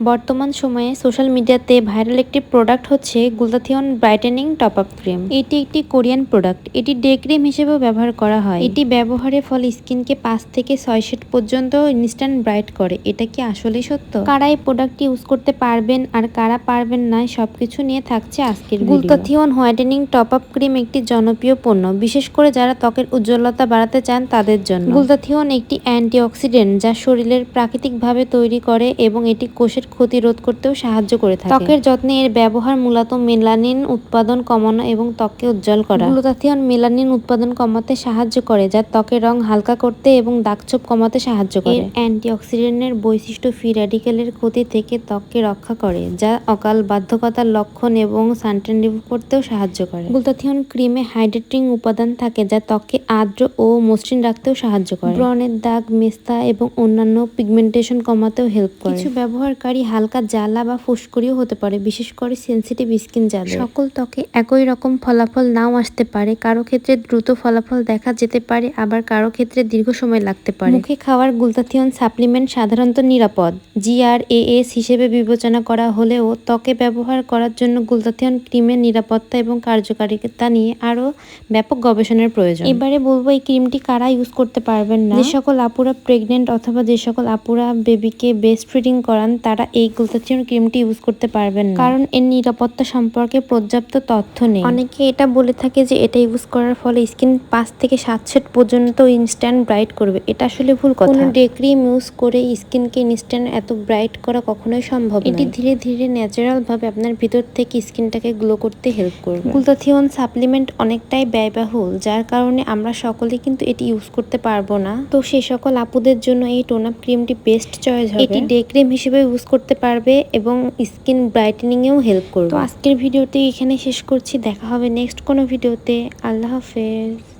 বর্তমান সময়ে সোশ্যাল মিডিয়াতে ভাইরাল একটি প্রোডাক্ট হচ্ছে glutathione brightening top up cream. এটি একটি কোরিয়ান প্রোডাক্ট। এটি ডে ক্রিম হিসেবেও ব্যবহার করা হয়। এটি ব্যবহারের ফলে স্কিনকে পাঁচ থেকে ছয় শেড পর্যন্ত ইনস্ট্যান্ট ব্রাইট করে। এটা কি আসলে সত্য? কারা এই প্রোডাক্টটি ইউজ করতে পারবেন আর কারা পারবেন না, সবকিছু নিয়ে থাকছে আজকের glutathione whitening top up cream একটি জনপ্রিয় পণ্য। বিশেষ করে যারা ত্বকের উজ্জ্বলতা বাড়াতে চান তাদের জন্য। গুলতাথিয়ন একটি অ্যান্টিঅক্সিডেন্ট যা শরীরের প্রাকৃতিকভাবে তৈরি করে এবং এটি কোষের ক্ষতি রোধ করতেও সাহায্য করে থাকে। ত্বকের যত্নে এর ব্যবহার মূলত মেলানিন উৎপাদন কমানো এবং ত্বককে উজ্জ্বল করা। গ্লুটাথিয়ন মেলানিন উৎপাদন কমাতে সাহায্য করে যা ত্বকের রং হালকা করতে এবং দাগছোপ কমাতে সাহায্য করে। অ্যান্টিঅক্সিডেন্টের বৈশিষ্ট্য ফ্রি র্যাডিক্যালের ক্ষতি থেকে ত্বককে রক্ষা করে যা অকাল বাধ্যকতার লক্ষণ এবং সানটেন রিমুভ করতেও সাহায্য করে। গ্লুটাথিয়ন ক্রিমে হাইড্রেটিং উপাদান থাকে যা ত্বককে আর্দ্র ও মসৃণ রাখতেও সাহায্য করে। ব্রণের দাগ মেস্তা এবং অন্যান্য পিগমেন্টেশন কমাতেও হেল্প করে। কিছু ব্যবহারকারী হালকা জ্বালা বা ফুসকুড়িও হতে পারে বিশেষ করে সেনসিটিভ স্কিন যাদের। সকল ত্বকে একই রকম ফলাফল নাও আসতে পারে কারও ক্ষেত্রে দ্রুত ফলাফল দেখা যেতে পারে আবার কারও ক্ষেত্রে দীর্ঘ সময় লাগতে পারে। মুখে খাওয়ার গ্লুটাথিয়ন সাপ্লিমেন্ট সাধারণত নিরাপদ। জিআরএএস হিসেবে বিবেচনা করা হলেও ত্বকে ব্যবহার করার জন্য গ্লুটাথিয়ন ক্রিমের নিরাপত্তা এবং কার্যকারিতা নিয়ে আরও ব্যাপক গবেষণার প্রয়োজন। এবারে বলব এই ক্রিমটি কারা ইউজ করতে পারবেন না? যে সকল আপুরা প্রেগনেন্ট অথবা যে সকল আপুরা বেবিকে বেস্ট ফিডিং করান তারা এই গ্লুটাথিয়ন ক্রিমটি ইউজ করতে পারবেন না। কারণ এর নিরাপত্তা সম্পর্কে পর্যাপ্ত তথ্য নেই। অনেকে এটা বলে থাকে যে এটা ইউজ করার ফলে স্কিন পাঁচ থেকে সাত সেট পর্যন্ত ইনস্ট্যান্ট ব্রাইট করবে। এটা আসলে ভুল কথা। কোনো ডে ক্রিম ইউজ করে স্কিনকে ইনস্ট্যান্ট এত ব্রাইট করা কখনোই সম্ভব এটি ধীরে ধীরে ন্যাচারাল ভাবে আপনার ভিতর থেকে স্কিনটাকে গ্লো করতে হেল্প করবে। গ্লুটাথিয়ন সাপ্লিমেন্ট অনেকটাই ব্যয়বহুল যার কারণে আমরা সকলে কিন্তু এটি ইউজ করতে পারব না। তো সেই সকল আপুদের জন্য এই টোন আপ ক্রিমটি বেস্ট চয়েস হবে। এটি ডে ক্রিম হিসেবে ইউজ করতে পারবে এবং স্কিন ব্রাইটেনিংয়েও হেল্প করবে। তো আজকের ভিডিওটি এখানে শেষ করছি। দেখা হবে নেক্সট কোনো ভিডিওতে। আল্লাহ হাফেজ।